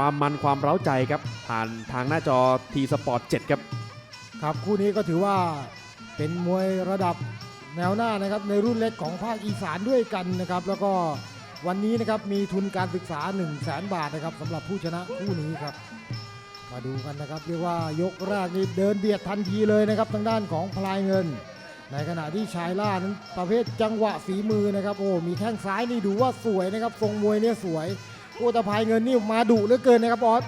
ความมันความเร้าใจครับ ผ่านทางหน้าจอทีสปอร์ต7ครับ ครับคู่นี้ก็ถือว่าเป็นมวยระดับแนวหน้านะครับในรุ่นเล็กของภาคอีสานด้วยกันนะครับ แล้วก็วันนี้นะครับมีทุนการศึกษา 1 0 0 0 0แบาทนะครับสำหรับผู้ชนะคู่นี้ครับ มาดูกันนะครับเรียกว่ายกแรกนี่เดินเบียดทันทีเลยนะครับทางด้านของพลายเงิน ในขณะที่ชายล่านั้นประเภทจังหวะฝีมือนะครับโอ้มีแข้งซ้ายนี่ดูว่าสวยนะครับทรงมวยเนี่ยสวย โอ้แต่พลายเงินนี่มาดุเหลือเกินนะครับออส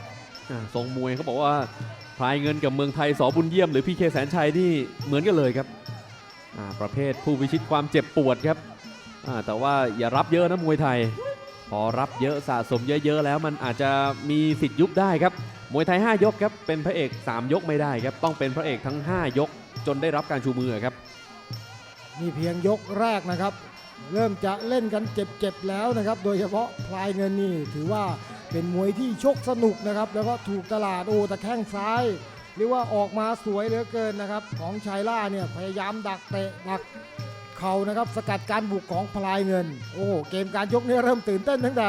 อ่าทรงมวยเขาบอกว่าพลายเงินกับเมืองไทยสอบุญเยี่ยมหรือพี่เคแสนชัยนี่เหมือนกันเลยครับอ่าประเภทผู้พิชิตความเจ็บปวดครับอ่าแต่ว่าอย่ารับเยอะนะมวยไทย พอรับเยอะสะสมเยอะๆแล้วมันอาจจะมีสิทธิ์ยุบได้ครับมวยไทย 5 ยกครับเป็นพระเอก 3 ยกไม่ได้ครับต้องเป็นพระเอกทั้ง 5 ยกจนได้รับการชูมือครับ นี่เพียงยกแรกนะครับ เริ่มจะเล่นกันเจ็บๆแล้วนะครับ โดยเฉพาะพลายเงินนี่ถือว่าเป็นมวยที่ชกสนุกนะครับ แล้วก็ถูกตลาดโอ้ต่แข้งซ้ายเรียกว่าออกมาสวยเหลือเกินนะครับ ของชายล่าเนี่ยพยายามดักเตะดักเข่านะครับสกัดการบุกของพลายเงิน โอ้เกมการยกนี่เริ่มตื่นเต้นตั้งแต่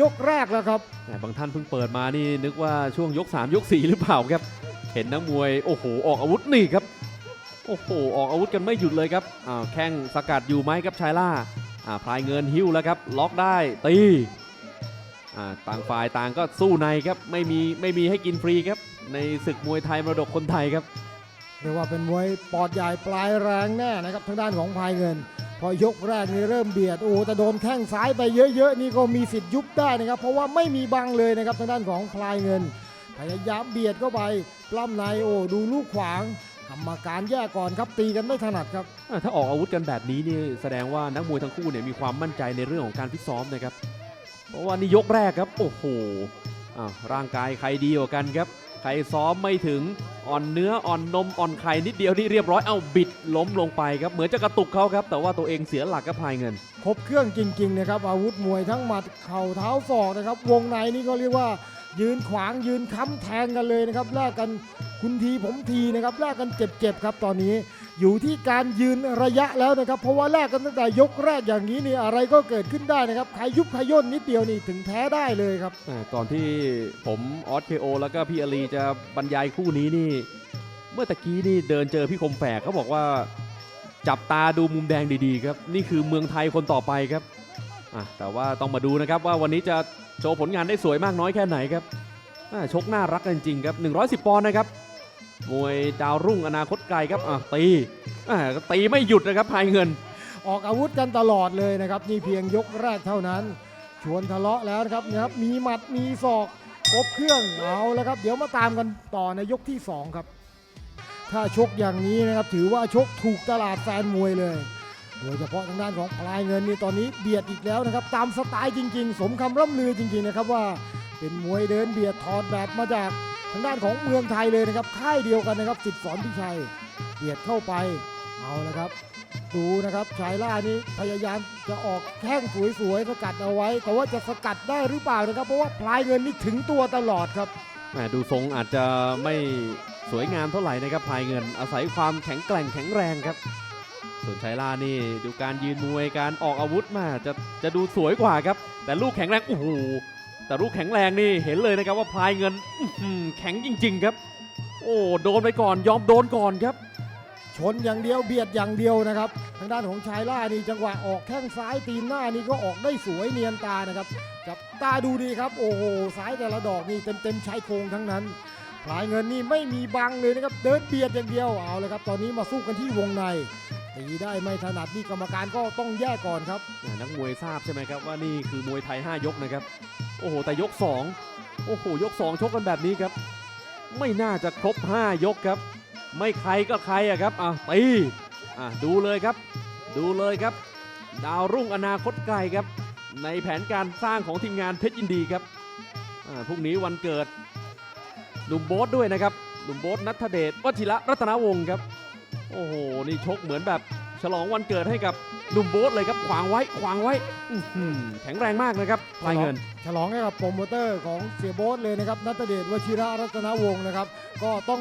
ยกแรกแล้วครับแต่บางท่านเพิ่งเปิดมานี่นึกว่าช่วงยก 3 ยก 4 หรือเปล่าครับ เห็นนักมวยโอ้โหออกอาวุธนี่ครับ โอ้โห ออกอาวุธกันไม่หยุดเลยครับอ้าวแข้งสกัดอยู่ไหมครับชายล่าอ่าพลายเงินหิ้วแล้วครับ ล็อกได้ตีอ่าต่างฝ่ายต่างก็สู้ในครับ ไม่มีไม่มีให้กินฟรีครับ ในศึกมวยไทยมรดกคนไทยครับ เรียกว่าเป็นมวยปอดใหญ่ปลายแรงแน่นะครับทางด้านของพลายเงิน พอยกแรกนี่เริ่มเบียดโอ้แต่โดนแข้งซ้ายไปเยอะๆนี่ก็มีสิทธิ์ยุบได้นะครับ เพราะว่าไม่มีบังเลยนะครับทางด้านของพลายเงินพยายามเบียดเข้าไปปล้ำในโอ้ดูลูกขวาง กรรมการแยกก่อนครับตีกันไม่ถนัดครับ อ่าถ้าออกอาวุธกันแบบนี้นี่แสดงว่านักมวยทั้งคู่เนี่ยมีความมั่นใจในเรื่องของการฟิตซ้อมนะครับ เพราะว่านี่ยกแรกครับ โอ้โหอ้าวร่างกายใครดีกว่ากันครับ ใครซ้อมไม่ถึงอ่อนเนื้ออ่อนนมอ่อนไข่นิดเดียวนี่เรียบร้อยเอาบิดล้มลงไปครับเหมือนจะกระตุกเขาครับ แต่ว่าตัวเองเสียหลักก็พายเงิน ครบเครื่องจริงๆนะครับอาวุธมวยทั้งหมัดเข่าเท้าศอกนะครับ วงในนี่ก็เรียกว่า ยืนขวางยืนค้ำแทงกันเลยนะครับแลกกันคุณทีผมทีนะครับแลกกันเจ็บๆครับตอนนี้อยู่ที่การยืนระยะแล้วนะครับ เพราะว่าแลกกันตั้งแต่ยกแรกอย่างนี้นี่อะไรก็เกิดขึ้นได้นะครับใครยุบขย่นนิดเดียวนี่ถึงแพ้ได้เลยครับก่อนที่ผมออสเคโอแล้วก็พี่อลีจะบรรยายคู่นี้นี่ เมื่อตะกี้นี่เดินเจอพี่คมแฝกเขาบอกว่า จับตาดูมุมแดงดีๆครับ นี่คือเมืองไทยคนต่อไปครับแต่ว่าต้องมาดูนะครับว่าวันนี้จะ โชว์ผลงานได้สวยมากน้อยแค่ไหนครับชกน่ารักจริงๆครับ 110 ปอนด์นะครับ มวยดาวรุ่งอนาคตไกลครับอะตีอ่าก็ตีไม่หยุดนะครับพายเงิน ออกอาวุธกันตลอดเลยนะครับ นี่เพียงยกแรกเท่านั้น ชวนทะเลาะแล้วนะครับนะครับ มีหมัดมีศอกครบเครื่องเอาแล้วครับ เดี๋ยวมาตามกันต่อในยกที่สองครับ ถ้าชกอย่างนี้นะครับถือว่าชกถูกตลาดแฟนมวยเลย โดยเฉพาะทางด้านของพลายเงินนี่ตอนนี้เบียดอีกแล้วนะครับ ตามสไตล์จริง ๆ สมคำร่ำลือจริง ๆ นะครับว่าเป็นมวยเดินเบียดถอดแบบมาจากทางด้านของเมืองไทยเลยนะครับ ค่ายเดียวกันนะครับสิทธิ์สอนพิชัยเบียดเข้าไปเอาละครับ ดูนะครับชายล่านี่พยายามจะออกแข้งสวยๆสกัดเอาไว้ แต่ว่าจะสกัดได้หรือเปล่านะครับ เพราะว่าพลายเงินนี่ถึงตัวตลอดครับแหมดูทรงอาจจะไม่สวยงามเท่าไหร่นะครับพลายเงินอาศัยความแข็งแกร่งแข็งแรงครับ ส่วนชัยล่านี่ดูการยืนมวยการออกอาวุธมาจะจะดูสวยกว่าครับ แต่ลูกแข็งแรงโอ้โหแต่ลูกแข็งแรงนี่เห็นเลยนะครับว่าพลายเงินแข็งจริง ๆครับ โอ้โดนไปก่อนยอมโดนก่อนครับ ชนอย่างเดียวเบียดอย่างเดียวนะครับ ทางด้านของชายล่านี่จังหวะออกแข้งซ้ายตีนหน้านี่ก็ออกได้สวยเนียนตานะครับจับตาดูดีครับ โอ้โหซ้ายแต่ละดอกนี่เต็มๆชายโครงทั้งนั้นพลายเงินนี่ไม่มีบังเลยนะครับเดินเบียดอย่างเดียวเอาเลยครับตอนนี้มาสู้กันที่วงใน ตีได้ไม่ถนัดนี่กรรมการก็ต้องแยกก่อนครับ นักมวยทราบใช่ไหมครับว่านี่คือมวยไทย 5 ยกนะครับ โอ้โห แต่ยก 2 โอ้โห ยก 2 ชกกันแบบนี้ครับ ไม่น่าจะครบ 5 ยกครับ ไม่ใครก็ใครอะครับอะตีอะดูเลยครับ ดูเลยครับ ดาวรุ่งอนาคตไกลครับ ในแผนการสร้างของทีมงานเพชรยินดีครับอ่าพรุ่งนี้วันเกิดหนุ่มโบ๊ทด้วยนะครับหนุ่มโบ๊ทนัทเดชวัชิระรัตนวงศ์ครับ โอ้โห นี่ชกเหมือนแบบฉลองวันเกิดให้กับหนุ่มโบ๊ทเลยครับ ขวางไว้ ขวางไว้อื้อหือแข็งแรงมากนะครับพลายเงิน ฉลองให้กับโปรโมเตอร์ของเสียโบ๊ทเลยนะครับนัทเดชวชิระรัตนวงศ์นะครับ ก็ต้อง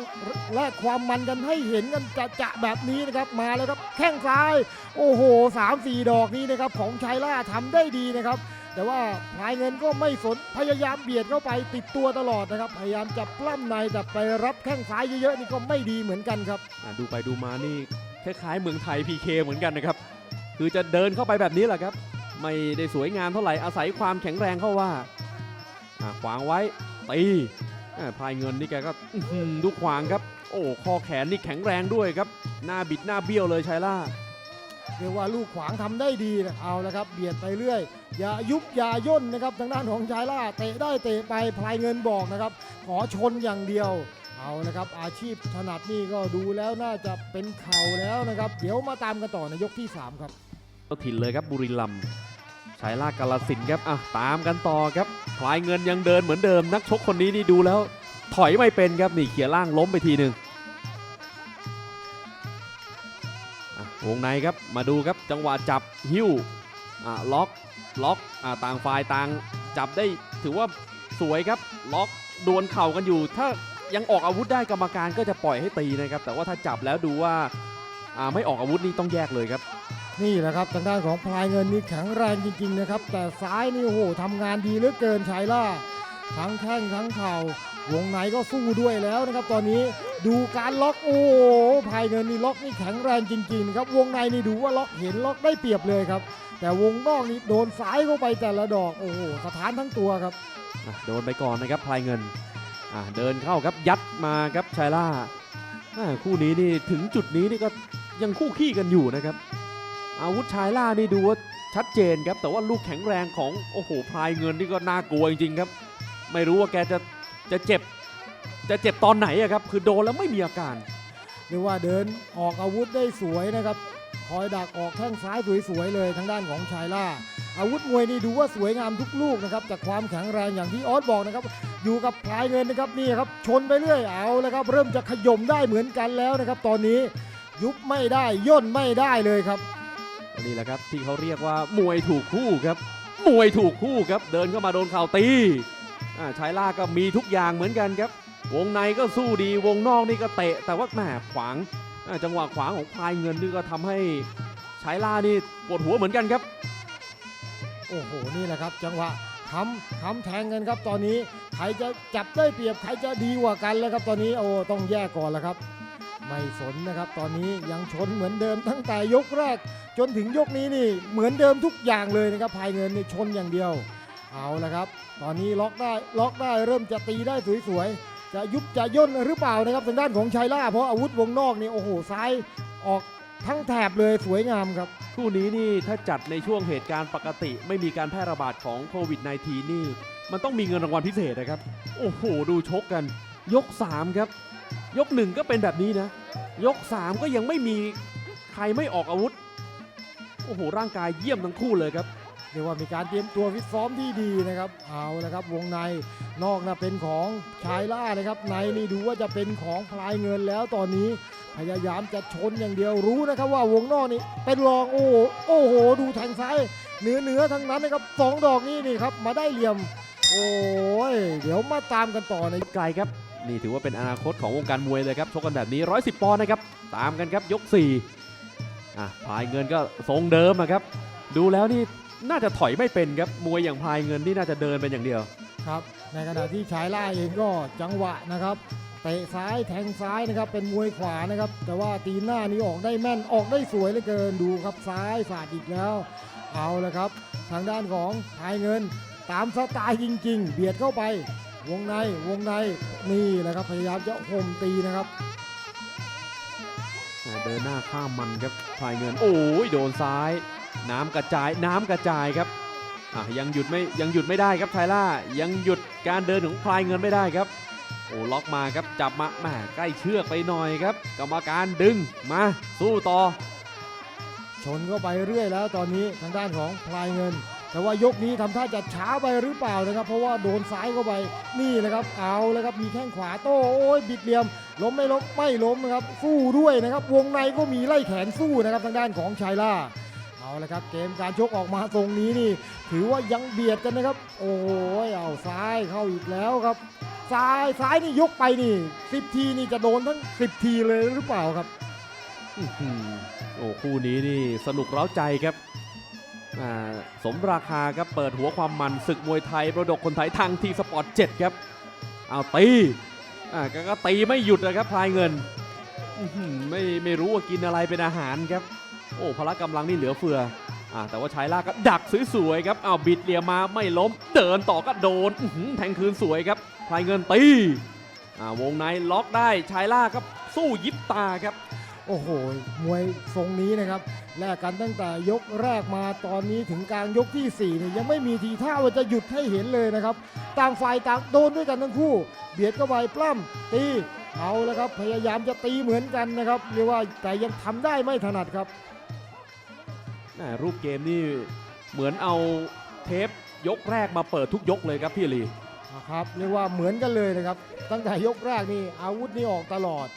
แลกความมันกันให้เห็นกันจะจะๆแบบนี้นะครับ มาแล้วครับแข้งซ้าย โอ้โหสามสี่ดอกนี้นะครับของชายล่าทำได้ดีนะครับ แต่ว่าพลายเงินก็ไม่สนพยายามเบียดเข้าไปติดตัวตลอดนะครับ พยายามจะปล้ำในแต่ไปรับแข้งซ้ายเยอะๆนี่ก็ไม่ดีเหมือนกันครับดูไปดูมานี่คล้ายๆเมืองไทย PK เหมือนกันนะครับ คือจะเดินเข้าไปแบบนี้แหละครับ ไม่ได้สวยงามเท่าไหร่อาศัยความแข็งแรงเข้าว่าขวางไว้ตีพลายเงินนี่แกก็ดูขวางครับ โอ้ข้อแขนนี่แข็งแรงด้วยครับ หน้าบิดหน้าเบี้ยวเลยชายล่า เรียกว่าลูกขวางทำได้ดีนะเอาละครับเบียดไปเรื่อย อย่ายุบอย่าย่นนะครับทางด้านของชายล่าเตะได้เตะไปพลายเงินบอกนะครับขอชนอย่างเดียว เอาละครับอาชีพถนัดนี่ก็ดูแล้วน่าจะเป็นเข่าแล้วนะครับ เดี๋ยวมาตามกันต่อในยกที่ 3 ครับก็ถิ่นเลยครับบุรีรัมย์ชายล่ากาลสินครับอะตามกันต่อครับพลายเงินยังเดินเหมือนเดิม นักชกคนนี้นี่ดูแล้ว ถอยไม่เป็นครับนี่เขี่ยล่างล้มไปทีหนึ่ง วงในครับมาดูครับจังหวะจับหิ้วอะล็อกล็อกอะต่างฝ่ายต่างจับได้ถือว่าสวยครับล็อกดวลเข่ากันอยู่ ถ้ายังออกอาวุธได้กรรมการก็จะปล่อยให้ตีนะครับ แต่ว่าถ้าจับแล้วดูว่าอ่าไม่ออกอาวุธนี่ต้องแยกเลยครับ นี่แหละครับทางด้านของพลายเงินนี่แข็งแรงจริงๆนะครับ แต่ซ้ายนี่โอ้โหทำงานดีเหลือเกินชายล่า ทั้งแข้งทั้งเข่า วงในก็สู้ด้วยแล้วนะครับ ตอนนี้ดูการล็อกโอ้โหพายเงินนี่ล็อกนี่แข็งแรงจริงๆครับวงในนี่ดูว่าล็อกเห็นล็อกได้เปรียบเลยครับ แต่วงนอกนี่โดนซ้ายเข้าไปแต่ละดอกโอ้โหสถานทั้งตัวครับอะโดนไปก่อนนะครับพลายเงินอะเดินเข้าครับยัดมาครับชายล่าอะคู่นี้นี่ถึงจุดนี้นี่ก็ยังคู่ขี้กันอยู่นะครับ อาวุธชายล่านี่ดูว่าชัดเจนครับแต่ว่าลูกแข็งแรงของโอ้โหพลายเงินนี่ก็น่ากลัวจริงๆครับ ไม่รู้ว่าแกจะ จะเจ็บจะเจ็บตอนไหนอะครับคือโดนแล้วไม่มีอาการเรียกว่าเดินออกอาวุธได้สวยนะครับ คอยดักออกแข้งซ้ายสวยๆเลยทางด้านของชายล่า อาวุธมวยนี่ดูว่าสวยงามทุกลูกนะครับจากความแข็งแรงอย่างที่ออสบอกนะครับ อยู่กับพลายเงินนะครับนี่ครับชนไปเรื่อยเอาแล้วครับ เริ่มจะขย่มได้เหมือนกันแล้วนะครับ ตอนนี้ยุบไม่ได้ย่นไม่ได้เลยครับนี่แหละครับที่เขาเรียกว่ามวยถูกคู่ครับ มวยถูกคู่ครับ เดินเข้ามาโดนเข่าตีอ่า ชายล่าก็มีทุกอย่างเหมือนกันครับ วงในก็สู้ดีวงนอกนี่ก็เตะ แต่ว่าแหมขวางจังหวะขวางของพายเงินนี่ก็ทำให้ชายล่านี่ปวดหัวเหมือนกันครับ โอ้โหนี่แหละครับ จังหวะค้ำค้ำแทงกันครับ ตอนนี้ใครจะจับได้เปรียบใครจะดีกว่ากันแล้วครับ ตอนนี้โอ้ต้องแยกก่อนแล้วครับ ไม่สนนะครับ ตอนนี้ยังชนเหมือนเดิมตั้งแต่ยกแรก จนถึงยกนี้นี่เหมือนเดิมทุกอย่างเลยนะครับพายเงินนี่ชนอย่างเดียว เอาละครับ ตอนนี้ล็อกได้ล็อกได้เริ่มจะตีได้สวยๆ จะยุบจะย่นหรือเปล่านะครับทางด้านของชัยล่าเพราะอาวุธวงนอกนี่โอ้โหซ้ายออกทั้งแถบเลยสวยงามครับคู่นี้นี่ถ้าจัดในช่วงเหตุการณ์ปกติ ไม่มีการแพร่ระบาดของโควิด -19 นี่ มันต้องมีเงินรางวัลพิเศษนะครับ โอ้โห ดูชกกัน ยก 3 ครับ ยก 1 ก็เป็นแบบนี้นะ ยก 3 ก็ยังไม่มีใครไม่ออกอาวุธ โอ้โห ร่างกายเยี่ยมทั้งคู่เลยครับ เรียกว่ามีการเตรียมตัวฟิตซ้อมที่ดีนะครับ เอาละครับวงในนอกนะเป็นของชายล่านะครับ ในนี่ดูว่าจะเป็นของพลายเงินแล้วตอนนี้พยายามจะชนอย่างเดียวรู้นะครับว่าวงนอกนี่เป็นรองโอ้โหโอ้โห ดูแทงซ้ายเหนือเหนือทั้งนั้นนะครับสองดอกนี้นี่ครับมาได้เหลี่ยม โอ้ยเดี๋ยวมาตามกันต่อในไกลครับ นี่ถือว่าเป็นอนาคตของวงการมวยเลยครับชกกันแบบนี้ 110ปอนด์นะครับตามกันครับยก4อะพายเงินก็ทรงเดิมอะครับ ดูแล้วนี่ น่าจะถอยไม่เป็นครับมวยอย่างพายเงินนี่น่าจะเดินเป็นอย่างเดียวครับ ในขณะที่ชายล่าเองก็จังหวะนะครับเตะซ้ายแทงซ้ายนะครับเป็นมวยขวานะครับ แต่ว่าตีนหน้านี้ออกได้แม่นออกได้สวยเหลือเกินดูครับซ้ายสาดอีกแล้ว เอาละครับ ทางด้านของชายเงิน ตามสไตล์จริง ๆ เบียดเข้าไป วงในวงในนี่แหละครับพยายามจะห่มตีนะครับอ่าเดินหน้าข้ามมันครับพายเงิน โอ้ยโดนซ้าย น้ำกระจายน้ำกระจายครับยังหยุดไม่ยังหยุดไม่ได้ครับไทล่ายังหยุดการเดินของพลายเงินไม่ได้ครับโอ้ล็อกมาครับจับมาแหมใกล้เชือกไปหน่อยครับ กรรมการดึงมาสู้ต่อ ชนเข้าไปเรื่อยแล้วตอนนี้ทางด้านของพลายเงิน แต่ว่ายกนี้ทำท่าจะช้าไปหรือเปล่านะครับ เพราะว่าโดนซ้ายเข้าไปนี่แหละครับเอาแล้วครับมีแข้งขวาโต้โอ้ยบิดเหลี่ยมล้มไม่ล้มไม่ล้มนะครับสู้ด้วยนะครับ วงในก็มีไล่แขนสู้นะครับทางด้านของชายล่า เอาละครับเกมการชกออกมาตรงนี้นี่ ถือว่ายังเบียดกันนะครับ โอ้ยเอาซ้ายเข้าอีกแล้วครับ ซ้ายซ้ายนี่ยกไปนี่สิบทีนี่จะโดนทั้งสิบทีเลยหรือเปล่าครับอื้อหือโอ้คู่นี้นี่สนุกเร้าใจครับสมราคาครับเปิดหัวความมันศึกมวยไทยประดกคนไทยทางทีสปอร์ต7ครับเอาตีอ่าก็ตีไม่หยุดนะครับพลายเงินไม่ไม่รู้ว่ากินอะไรเป็นอาหารครับ โอ้พละกำลังนี่เหลือเฟืออ่าแต่ว่าชายล่าก็ดักสวยๆครับเอาบิดเหลี่ยมมาไม่ล้ม เดินต่อก็โดนแทงคืนสวยครับพลายเงินตีอ่าวงในล็อกได้ชายล่าครับสู้ยิบตาครับ โอ้โห มวยทรงนี้นะครับแลกกันตั้งแต่ยกแรกมาตอนนี้ถึงกลางยกที่4เนี่ยยังไม่มีทีท่าว่าจะหยุดให้เห็นเลยนะครับ ต่างฝ่ายต่างโดนด้วยกันทั้งคู่ เบียดเข้าไปปล้ำตีเอาแล้วครับพยายามจะตีเหมือนกันนะครับเรียกว่าแต่ยังทำได้ไม่ถนัดครับ รูปเกมนี่เหมือนเอาเทปยกแรกมาเปิดทุกยกเลยครับพี่ลีครับเรียกว่าเหมือนกันเลยนะครับ ตั้งแต่ยกแรกนี่อาวุธนี่ออกตลอด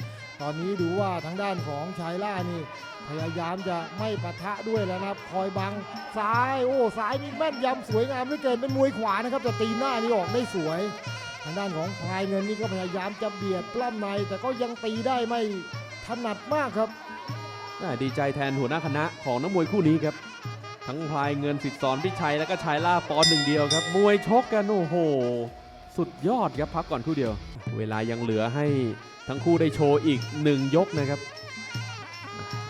ตอนนี้ดูว่าทางด้านของชายล่านี่พยายามจะไม่ปะทะด้วยแล้วนะครับ คอยบังซ้ายโอ้ซ้ายนี่แม่นยำสวยงามเหลือเกินเป็นมวยขวานะครับแต่ตีหน้านี่ออกได้สวย ทางด้านของพลายเงินนี่ก็พยายามจะเบียดปล้ำในแต่ก็ยังตีได้ไม่ถนัดมากครับ ดีใจแทนหัวหน้าคณะของนักมวยคู่นี้ครับ ทั้งพลายเงินสิทธิ์สอนพิชัยแล้วก็ชายล่าปอนหนึ่งเดียวครับ มวยชกกันโอ้โห สุดยอดครับพักก่อนคู่เดียว เวลายังเหลือให้ทั้งคู่ได้โชว์อีกหนึ่งยกนะครับ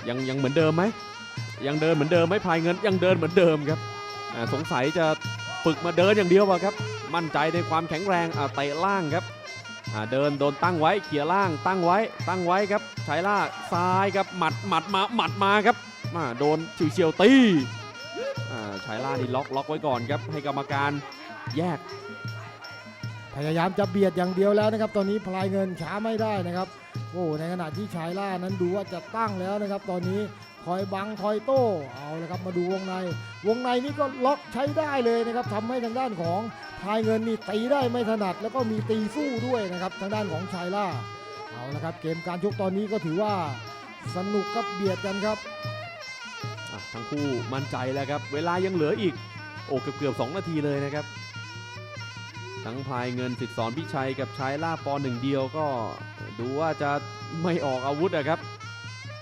ยังยังเหมือนเดิมไหมยังเดินเหมือนเดิมไหมพลายเงินยังเดินเหมือนเดิมครับสงสัยจะฝึกมาเดินอย่างเดียววะครับ มั่นใจในความแข็งแรงเตะล่างครับ อ่าเดินโดนตั้งไว้เขี่ยล่างตั้งไว้ ตั้งไว้ครับชายล่าซ้ายครับหมัดหมัดมาหมัดมาครับมาโดนเฉียวตีชายล่านี่ล็อกล็อกไว้ก่อนครับให้กรรมการแยก พยายามจะเบียดอย่างเดียวแล้วนะครับ ตอนนี้พลายเงินช้าไม่ได้นะครับ โอ้ในขณะที่ชายล่านั้นดูว่าจะตั้งแล้วนะครับ ตอนนี้ คอยบังคอยโต้เอาละครับมาดูวงใน วงในนี่ก็ล็อกใช้ได้เลยนะครับทำให้ทางด้านของพลายเงินนี่ตีได้ไม่ถนัด แล้วก็มีตีสู้ด้วยนะครับทางด้านของชายล่าเอาละครับเกมการชกตอนนี้ก็ถือว่าสนุกครับเบียดกันครับอะทั้งคู่มั่นใจแล้วครับ เวลายังเหลืออีก โอ้เกือบเกือบสองนาทีเลยนะครับ ทั้งพายเงินสิทธิ์สอนพิชัยกับชายล่าปอหนึ่งเดียวก็ดูว่าจะไม่ออกอาวุธนะครับ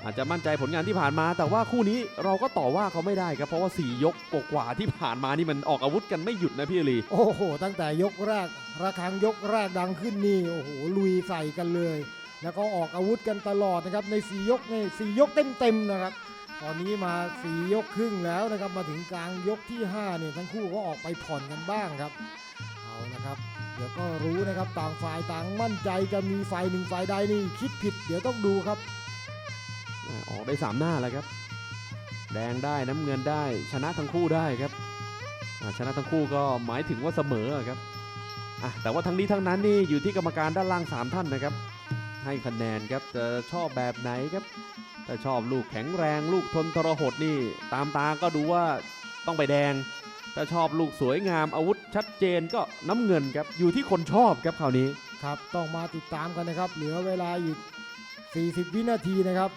อาจจะมั่นใจผลงานที่ผ่านมา แต่ว่าคู่นี้เราก็ต่อว่าเขาไม่ได้ครับเพราะว่า 4 ยกกว่าที่ผ่านมานี่มันออกอาวุธกันไม่หยุดนะพี่ลีโอ้โห ตั้งแต่ยกแรกระฆังยกแรกดังขึ้นนี่โอ้โหลุยใส่กันเลย แล้วก็ออกอาวุธกันตลอดนะครับในสียกนสี่ยกเต็มๆนะครับตอนนี้มาสียกครึ่งแล้วนะครับมาถึงกลางยกที่5เนี่ยทั้งคู่ก็ออกไปผ่อนกันบ้างครับเอานะครับเดี๋ยวก็รู้นะครับต่างฝ่ายต่างมั่นใจจะมีฝ่ายหนึ่งฝ่ายใดนี่คิดผิด เดี๋ยวต้องดูครับ ออกได้ 3 หน้าแล้วครับ แดงได้น้ำเงินได้ชนะทั้งคู่ได้ครับชนะทั้งคู่ก็หมายถึงว่าเสมอครับอะแต่ว่าทั้งนี้ทั้งนั้นนี่อยู่ที่กรรมการด้านล่าง 3 ท่านนะครับ ให้คะแนนครับจะชอบแบบไหนครับถ้าชอบลูกแข็งแรง ลูกทนทรหดนี่ ตามตาก็ดูว่าต้องไปแดงถ้าชอบลูกสวยงามอาวุธชัดเจนก็น้ำเงินครับอยู่ที่คนชอบครับคราวนี้ครับต้องมาติดตามกันนะครับ เหลือเวลาอีก 40 วินาทีนะครับ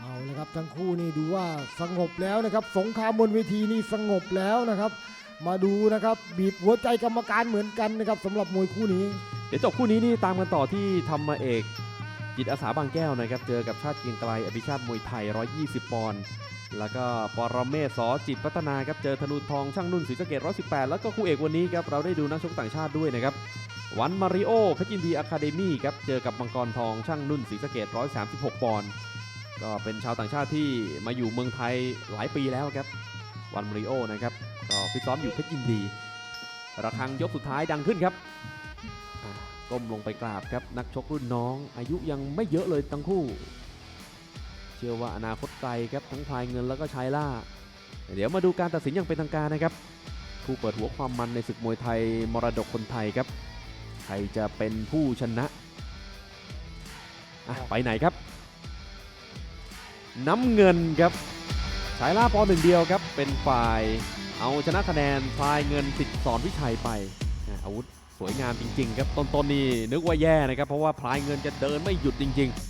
เอาลยครับทั้งคู่นี่ดูว่าสงบแล้วนะครับ สงครามบนเวทีนี่สงบแล้วนะครับ มาดูนะครับบีบหัวใจกรรมการเหมือนกันนะครับสำหรับมวยคู่นี้ เดี๋ยวจบคู่นี้นี่ตามกันต่อที่ธรรมเอกจิตอาสาบางแก้วนะครับ เจอกับชาติเกียงไกลอภิชาติมวยไทย 120 ปอนด์แล้วก็ปรเมศสอจิตพัฒนาครับเจอธนูทองช่างนุ่นศรีสะเกด118 แล้วก็คู่เอกวันนี้ครับเราได้ดูนักชกต่างชาติด้วยนะครับวันมาริโอเพชรยินดีอะคาเดมี่ครับเจอกับมังกรทองช่างนุ่นศรีสะเกด136 ปอนด์ ก็เป็นชาวต่างชาติที่มาอยู่เมืองไทยหลายปีแล้วครับ วันมาริโอนะครับ ก็ฟิตซ้อมอยู่เพชรยินดี ระฆังยกสุดท้ายดังขึ้นครับก้มลงไปกราบครับ นักชกรุ่นน้อง อายุยังไม่เยอะเลยทั้งคู่ เชื่อว่าอนาคตไกลครับทั้งพายเงินแล้วก็ชายล่า เดี๋ยวมาดูการตัดสินอย่างเป็นทางการนะครับผู้เปิดหัวความมันในศึกมวยไทยมรดกคนไทยครับ ใครจะเป็นผู้ชนะะไปไหนครับ น้ำเงินครับสายล่าปอหนึ่งเดียวครับ เป็นฝ่ายเอาชนะคะแนนพลายเงินสิทธิสอนวิชัยไปอะอาวุธสวยงามจริงๆครับต้นๆนี่นึกว่าแย่นะครับ เพราะว่าพลายเงินจะเดินไม่หยุดจริง ๆ